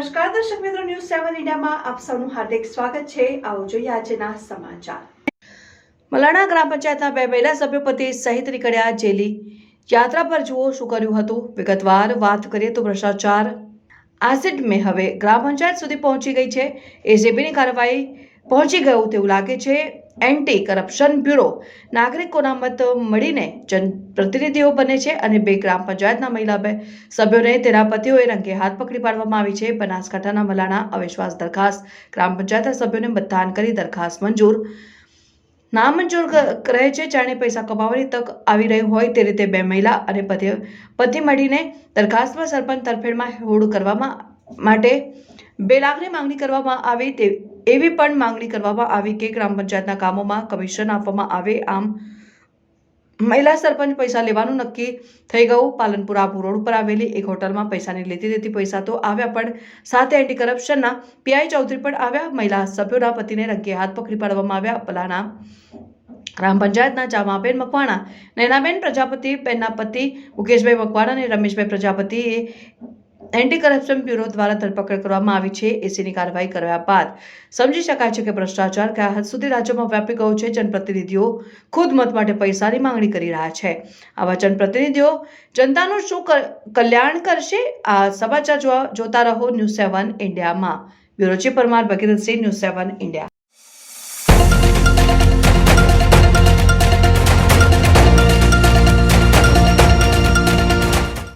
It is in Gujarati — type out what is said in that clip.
સેવન ઇન્ડિયામાં આપ સૌનું હાર્દિક સ્વાગત છે. આવો જોઈએ આજના સમાચાર. મલાણા ગ્રામ પંચાયતના બે મહિલા સભ્યપતિ સહિત નીકળ્યા જેલી યાત્રા પર જુઓ શું કર્યું હતું. વિગતવાર વાત કરીએ તો ભ્રષ્ટાચાર આસિડ મેં હવે ગ્રામ પંચાયત સુધી પહોંચી ગઈ છે. એસીબીની કાર્યવાહી પહોંચી ગયું તેવું લાગે છે. એન્ટી કરપ્શન બ્યુરો નાગરિકોના મત મળીને જનપ્રતિનિધિઓ બને છે અને બે ગ્રામ પંચાયતના મહિલા બે સભ્યોને તેના પતિઓએ રંગે હાથ પકડી પાડવામાં આવી છે. બનાસકાંઠાના મલાણા અવિશ્વાસ દરખાસ્ત. ગ્રામ પંચાયતના સભ્યોને મતદાન કરી દરખાસ્ત મંજૂર. નામંજૂર રહે છે જાણે પૈસા કમાવાની તક આવી રહી હોય તે રીતે બે મહિલા અને પતિ પતિ મળીને દરખાસ્તમાં સરપંચ તરફેણમાં હોડ કરવામાં માટે બે લાખની માંગણી કરવામાં આવી તે એવી પણ માંગણી કરવામાં આવી કે ગ્રામ પંચાયતના કામોમાં કમિશન આપવામાં આવે. આમ મહિલા સરપંચ પૈસા લેવાનું નક્કી થઈ ગયું. પાલનપુર આબુ રોડ ઉપર આવેલી એક હોટલમાં પૈસાની લેતી દેતી પૈસા તો આવ્યા, પણ સાથે એન્ટી કરપ્શનના પીઆઈ ચૌધરી પણ આવ્યા. મહિલા સભ્યોના પતિને રંગે હાથ પકડી પાડવામાં આવ્યા. પલાના ગ્રામ પંચાયતના જામાબેન મકવાણા નૈનાબેન પ્રજાપતિ, બેનના પતિ મુકેશભાઈ મકવાણા અને રમેશભાઈ પ્રજાપતિએ એન્ટી કરપ્શન બ્યુરો દ્વારા ધરપકડ કરવામાં આવી છે. એસીની કાર્યવાહી કર્યા બાદ સમજી શકાય છે કે ભ્રષ્ટાચાર કયા હદ સુધી રાજ્યમાં વ્યાપી ગયો છે. જનપ્રતિનિધિઓ ખુદ મત માટે પૈસાની માંગણી કરી રહ્યા છે. આવા જનપ્રતિનિધિઓ જનતાનું શું કલ્યાણ કરશે? આ સમાચાર જોતા રહો ન્યૂઝ સેવન ઇન્ડિયામાં. Bureau chief Parmar Bhagirathsinh, news seven India.